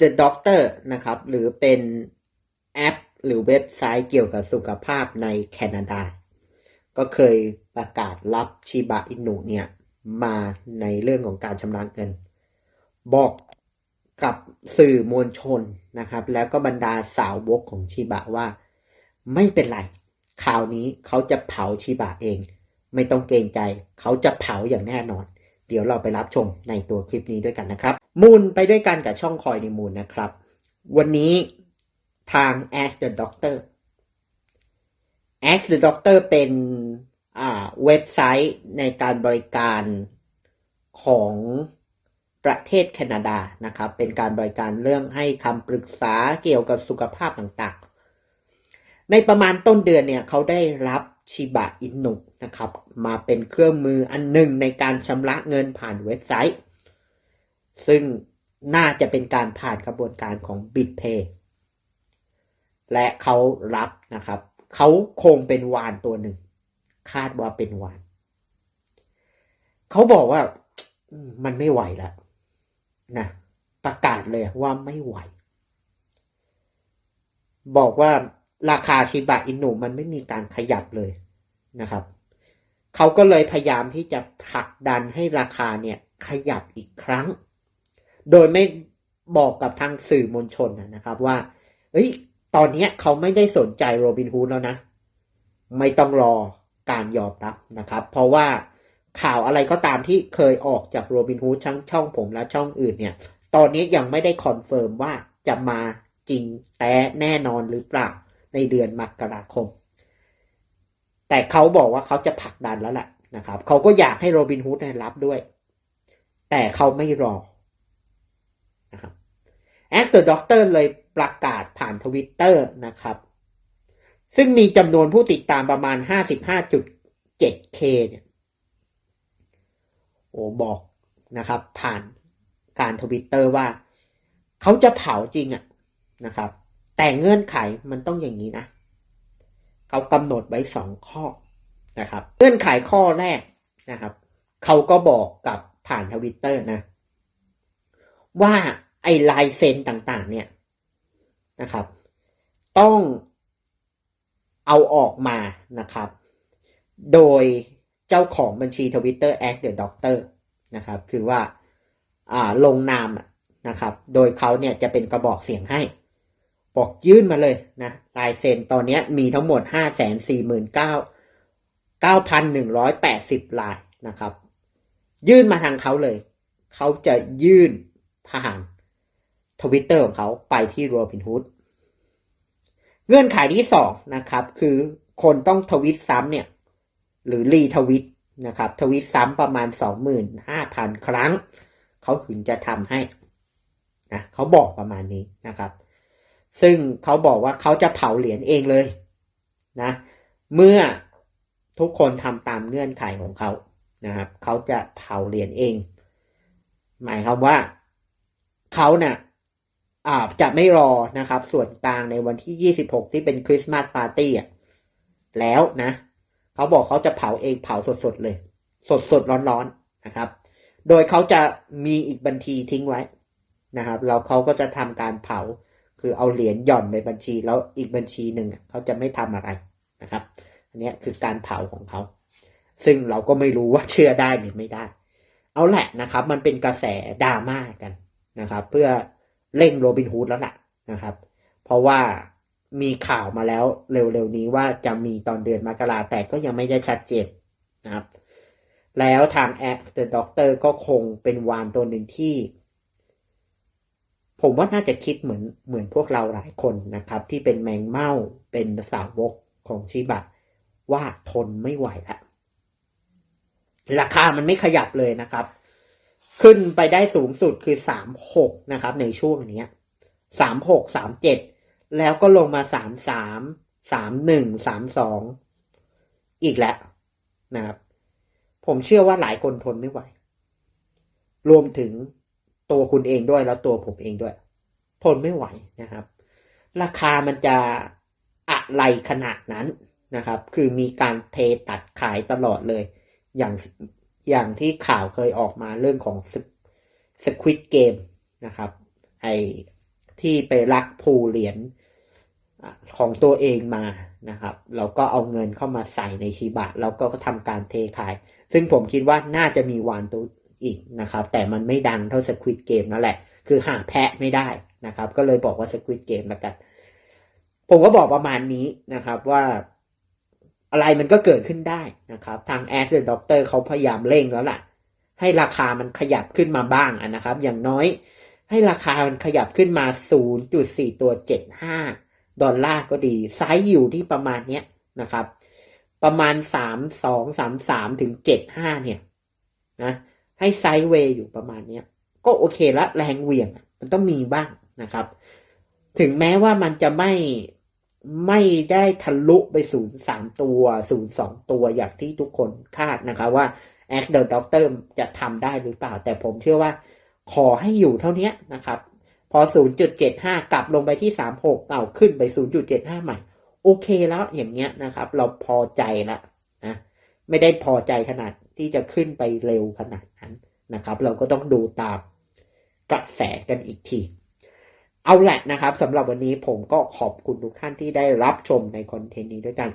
the Doctor นะครับ หรือเป็นแอปหรือเว็บไซต์เกี่ยวกับสุขภาพในแคนาดา ก็เคยประกาศรับชิบะอินุเนี่ยมาในเรื่องของการชำระเงิน บอกกับสื่อมวลชนนะครับ แล้วก็บรรดาสาวกของชิบะว่า ไม่เป็นไรคราวนี้เขาจะเผาชิบะเอง ไม่ต้องเกรงใจ เขาจะเผาอย่างแน่นอน เดี๋ยวเราไปรับชมในตัวคลิปนี้ด้วยกันนะครับ มูลไปด้วยกันกับช่องคอยในมูลนะครับ วันนี้ทาง Ask the Doctor Ask the Doctor เป็นอ่าเว็บไซต์ในการบริการของประเทศแคนาดานะครับ เป็นการบริการเรื่องให้คำปรึกษาเกี่ยวกับสุขภาพต่างๆ ในประมาณต้นเดือนเนี่ยเขาได้รับชิบะอินุนะครับ มาเป็นเครื่องมืออันหนึ่งในการชำระเงินผ่านเว็บไซต์ ซึ่งน่าจะเป็นการผ่านกระบวนการของ BitPay และเขารับนะครับ เขาคงเป็นวานตัวหนึ่ง คาดว่าเป็นวาน เขาบอกว่ามมันไม่ไหวแล้วนะประกาศเลยว่าไม่ไหว บอกว่าราคาชิบะอินุมันไม่มีการขยับเลยนะครับ เขาก็เลยพยายามที่จะผลักดันให้ราคาเนี่ยขยับอีกครั้ง โดยไม่บอกกับทางสื่อมวลชนนะครับว่า เอ้ย ตอนนี้เขาไม่ได้สนใจโรบินฮูดแล้วนะ ไม่ต้องรอการยอมรับนะครับ เพราะว่าข่าวอะไรก็ตามที่เคยออกจากโรบินฮูดทั้งช่องผมและช่องอื่นเนี่ย ตอนนี้ยังไม่ได้คอนเฟิร์มว่าจะมาจริงแต่แน่นอนหรือเปล่าในเดือนมกราคม แต่เขาบอกว่าเขาจะผลักดันแล้วแหละนะครับ เขาก็อยากให้โรบินฮูดได้รับด้วย แต่เขาไม่รอ นะครับแอ t เ e อร์ด็อกเตอร์เลยประกาศผ่านทวิตเตอร์นะครับ ซึ่งมีจำนวนผู้ติดตามประมาณ 55.7k เนี่ยโอ้บอกนะครับ ผ่านการทวิตเตอร์ว่า เขาจะเผาจริงอะนะครับ แต่เงื่อนไขมันต้องอย่างนี้นะ เขากำหนดไว้สองข้อนะครับ เงื่อนไขข้อแรกนะครับ เขาก็บอกกับผ่านทวิตเตอร์นะ ว่าไอ้ลายเซ็นต่างๆ เนี่ยนะครับ ต้องเอาออกมานะครับ โดยเจ้าของบัญชีทวิตเตอร์ Act the Doctor นะครับ คือว่าอ่าลงนามนะครับ โดยเขาเนี่ยจะเป็นกระบอกเสียงให้ บอกยื่นมาเลยนะลายเซ็นตอนนี้มีทั้งหมด 5 4 9 9,180 ลายนะครับ ยื่นมาทางเขาเลย เขาจะยื่น ผ่านทวิตเตอร์ของเขาไปที่โรบินฮูดเงื่อนไขที่สองนะครับ คือคนต้องทวิตซ้ำเนี่ย หรือรีทวิตนะครับ ทวิตซ้ำประมาณสองหมื่นห้าพันครั้ง เขาถึงจะทำให้นะเขาบอกประมาณนี้นะครับ ซึ่งเขาบอกว่าเขาจะเผาเหรียญเองเลยนะ เมื่อทุกคนทำตามเงื่อนไขของเขานะครับ เขาจะเผาเหรียญเอง หมายความว่า เขาเนะ่ยอาจะไม่รอนะครับ ส่วนกลางในวันที่ 26 ที่เป็นคริสต์มาสปาร์ตี้อะแล้วนะ เขาบอกเขาจะเผาเองเผาสดๆเลย สดๆร้อนๆนะครับ โดยเขาจะมีอีกบัญชีทิ้งไว้นะครับ แล้วเขาก็จะทำการเผาคือเอาเหรียญหย่อนในบัญชี แล้วอีกบัญชีหนึ่งเขาจะไม่ทำอะไรนะครับ อันนี้คือการเผาของเขา ซึ่งเราก็ไม่รู้ว่าเชื่อได้หรือไม่ได้ เอาแหละนะครับ มันเป็นกระแสดราม่ากัน นะครับ เพื่อเร่งโรบินฮูดแล้วล่ะนะครับ เพราะว่ามีข่าวมาแล้วเร็วๆนี้ว่าจะมีตอนเดือนมกราแต่ก็ยังไม่ได้ชัดเจนนะครับ แล้วทางแอดเดอะด็อกเตอร์ก็คงเป็นวานตัวหนึ่งที่ ผมว่าน่าจะคิดเหมือนเหมือนพวกเราหลายคนนะครับ ที่เป็นแมงเม่าเป็นสาวกของชิบะว่าทนไม่ไหวแล้วราคามันไม่ขยับเลยนะครับ ขึ้นไปได้สูงสุดคือสามหกนะครับ ในช่วงนี้สามหกสามเจ็ดแล้วก็ลงมาสามสามสามหนึ่งสามสองอีกแล้วนะครับ ผมเชื่อว่าหลายคนทนไม่ไหว รวมถึงตัวคุณเองด้วยแล้วตัวผมเองด้วย ทนไม่ไหวนะครับ ราคามันจะอะไรขนาดนั้นนะครับ คือมีการเทตัดขายตลอดเลย อย่าง อย่างที่ข่าวเคยออกมาเรื่องของสควิตเกมนะครับ ไอที่ไปรักภูเหรียญของตัวเองมานะครับเราก็เอาเงินเข้ามาใส่ในชีบะแล้วก็ทำการเทขาย ซึ่งผมคิดว่าน่าจะมีวานตัวอีกนะครับ แต่มันไม่ดังเท่าสควิตเกมนั่นแหละ คือหาแพะไม่ได้นะครับ ก็เลยบอกว่าสควิตเกมแล้วกัน ผมก็บอกประมาณนี้นะครับว่า อะไรมันก็เกิดขึ้นได้นะครับ ทางแอสเดอร์ด็อกเตอร์เขาพยายามเร่งแล้วล่ะ ให้ราคามันขยับขึ้นมาบ้างนะครับ อย่างน้อย ให้ราคามันขยับขึ้นมา 0.4 ตัว 75 ดอลลาร์ก็ดี ไซส์อยู่ที่ประมาณเนี้ยนะครับ ประมาณ 3 2 3 3 ถึง 75 เนี่ยนะให้ไซด์เวย์อยู่ประมาณเนี้ยก็โอเคละแรงเหวี่ยง มันต้องมีบ้างนะครับ ถึงแม้ว่ามันจะไม่ ไม่ได้ทะลุไปศูนย์สามตัวศูนย์สองตัวอย่างที่ทุกคนคาดนะคะว่าแอคเดอร์ด็อกเตอร์จะทำได้หรือเปล่า แต่ผมเชื่อว่าขอให้อยู่เท่านี้นะครับ พอ 0.75 กลับลงไปที่ 36 เอาขึ้นไป 0.75 ใหม่ โอเคแล้วอย่างเงี้ยนะครับ เราพอใจล้วนะไม่ได้พอใจขนาดที่จะขึ้นไปเร็วขนาดนั้นนะครับ เราก็ต้องดูตามกระแสกันอีกที เอาแหละนะครับสำหรับวันนี้ผมก็ขอบคุณทุกท่านที่ได้รับชมในคอนเทนต์นี้ด้วยกัน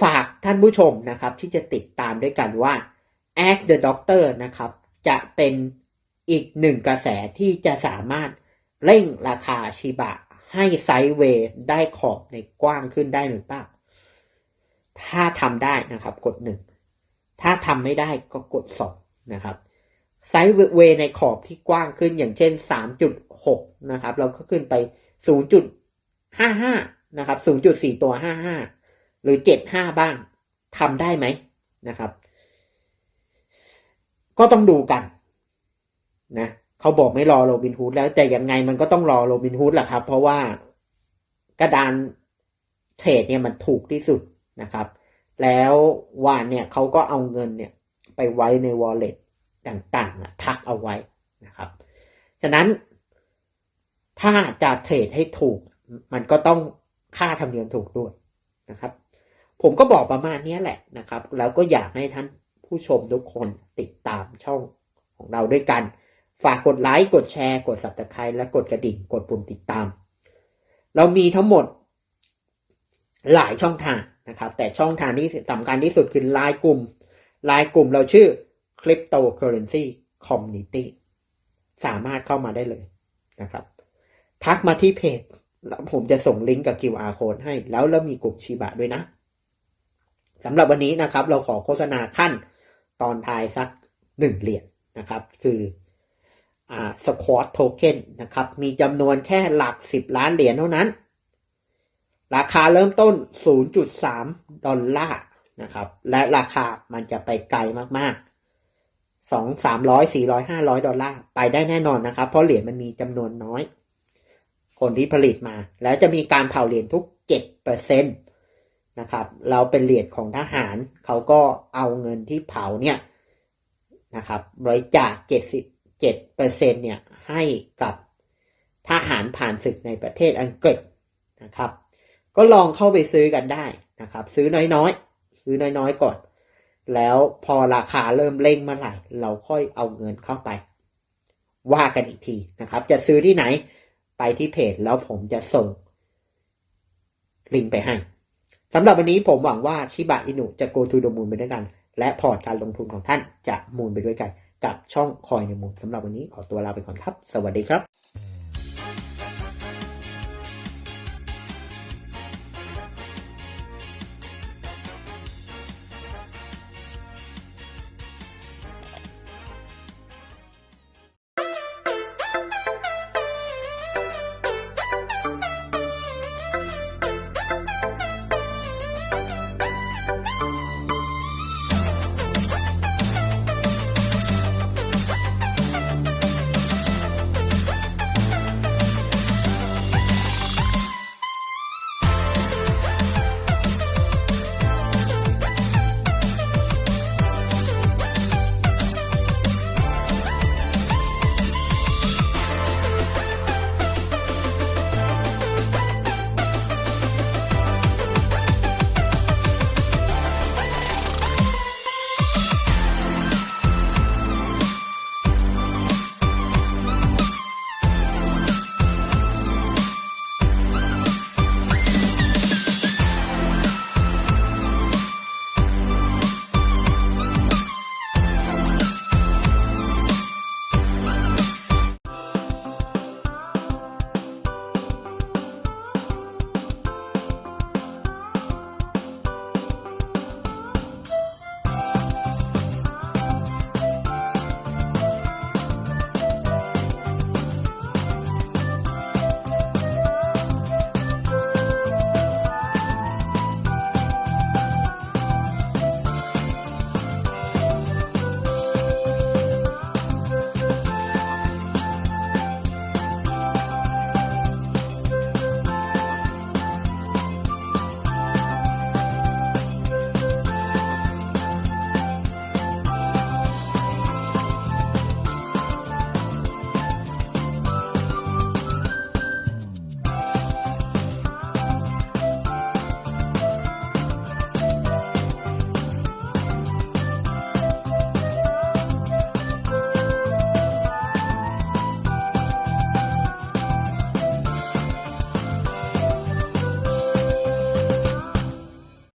ฝากท่านผู้ชมนะครับที่จะติดตามด้วยกันว่า Act the Doctor นะครับจะเป็นอีกหนึ่งกระแสที่จะสามารถเร่งราคาชิบะให้ไซด์เวย์ได้ขอบในกว้างขึ้นได้หรือเปล่า ถ้าทำได้นะครับ กดหนึ่ง ถ้าทำไม่ได้ก็กดสองนะครับ ไซด์เวย์ในขอบที่กว้างขึ้นอย่างเช่น 3.6 นะครับ เราก็ขึ้นไป 0.55 นะครับ 0.4 ตัว 55 หรือ 75 บ้างทำได้ไหมนะครับ ก็ต้องดูกันนะเขาบอกไม่รอโรบินฮูดแล้วแต่ยังไงมันก็ต้องรอโรบินฮูดแหละครับ เพราะว่ากระดานเทรดเนี่ยมันถูกที่สุดนะครับ แล้ววานเนี่ยเขาก็เอาเงินเนี่ยไปไว้ใน wallet ต่ ต่างๆอะพักเอาไว้นะครับ ฉะนั้นถ้าจะเทรดให้ถูก มันก็ต้องค่าธรรมเนียมถูกด้วยนะครับ ผมก็บอกประมาณนี้แหละนะครับ แล้วก็อยากให้ท่านผู้ชมทุกคนติดตามช่องของเราด้วยกัน ฝากกดไลค์ กดแชร์ กด subscribe และกดกระดิ่ง กดปุ่มติดตาม เรามีทั้งหมดหลายช่องทางนะครับ แต่ช่องทางที่สำคัญที่สุดคือไลน์กลุ่มไลน์กลุ่มเราชื่อ Cryptocurrency Community สามารถเข้ามาได้เลยนะครับ ทักมาที่เพจ แล้วผมจะส่งลิงก์กับ QR code ให้ แล้วแล้วมีกลุ่มชิบะด้วยนะสำหรับวันนี้นะครับ เราขอโฆษณาขั้นตอนท้ายสักหนึ่งเหรียญนะครับ คืออ่าสควอตโทเค็นนะครับ มีจำนวนแค่หลักสิบล้านเหรียญเท่านั้น ราคาเริ่มต้น 0.3 ดอลลาร์นะครับ และราคามันจะไปไกลมากๆ สองสามร้อยสี่ร้อยห้าร้อยดอลลาร์ไปได้แน่นอนนะครับ เพราะเหรียญมันมีจำนวนน้อย คนที่ผลิตมา แล้วจะมีการเผาเหรียญทุกเจ็ดเปอร์เซ็นตนะครับ เราเป็นเหรียญของทหาร เขาก็เอาเงินที่เผาเนี่ยนะครับบริจาคเจ็ดสิบเจ็ดเปอร์เซ็นเนี่ยให้กับทหารผ่านศึกในประเทศอังกฤษนะครับ ก็ลองเข้าไปซื้อกันได้นะครับ ซื้อน้อยๆ ซื้อน้อยๆก่อน แล้วพอราคาเริ่มเร่งเมื่อไหร่ เราค่อยเอาเงินเข้าไป ว่ากันอีกทีนะครับ จะซื้อที่ไหนไปที่เพจแล้วผมจะส่งลิงก์ไปให้สำหรับวันนี้ผมหวังว่าชิบะอินุจะ go to the moon ไปด้วยกัน และพอร์ตการลงทุนของท่านจะมูลไปด้วยกัน กับช่องคอยในมูลสำหรับวันนี้ขอตัวลาไปก่อนครับ สวัสดีครับ